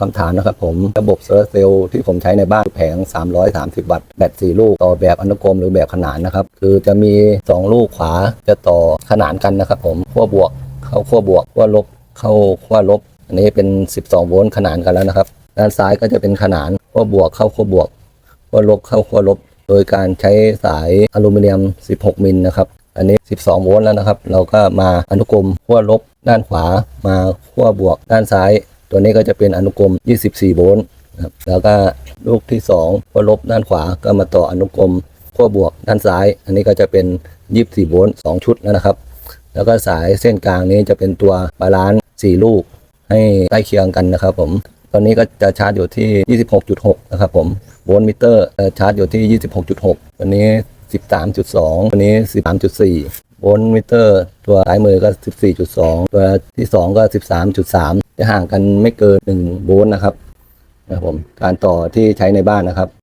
คำถามนะครับผมระบบโซลาร์เซลล์ที่ผมใช้ในบ้านแผง 330 วัตต์แบต4ลูก ต่อแบบอนุกรมหรือแบบขนานนะครับ คือจะมี 2 ลูกขวาจะต่อขนานกันนะครับผมขั้วบวกเข้าขั้วบวกขั้วลบเข้าขั้วลบ อันนี้เป็น 12 โวลต์ขนานกันแล้วนะครับ ด้านซ้ายก็จะเป็นขนานขั้วบวกเข้าขั้วบวกขั้วลบเข้าขั้วลบ โดยการใช้สายอลูมิเนียม 16 มิลนะครับอันนี้ 12 โวลต์แล้วนะครับ เราก็มาอนุกรมขั้วลบด้านขวามาขั้วบวกด้านซ้าย ตัวนี้ก็จะเป็นอนุกรม 24 โวลต์นะครับแล้วก็ลูกที่2ขั้วลบด้านขวาก็มาต่ออนุกรมขั้วบวกด้านซ้าย อันนี้ก็จะเป็น 24 โวลต์2ชุดแล้วนะครับ แล้วก็สายเส้นกลางนี้จะเป็นตัวบาลานซ์4ลูกให้ใกล้เคียงกันนะครับ ผม ตอนนี้ก็จะชาร์จอยู่ที่ 26.6 นะครับผม โวลต์มิเตอร์ชาร์จอยู่ที่ 26.6ตัวนี้ 13.2ตัวนี้ 13.4 โวลต์มิเตอร์ ตัวซ้ายมือก็ 14.2 ตัวที่ 2 ก็ 13.3 จะห่างกันไม่เกิน 1 โวลต์นะครับนะครับผมการต่อที่ใช้ในบ้านนะครับ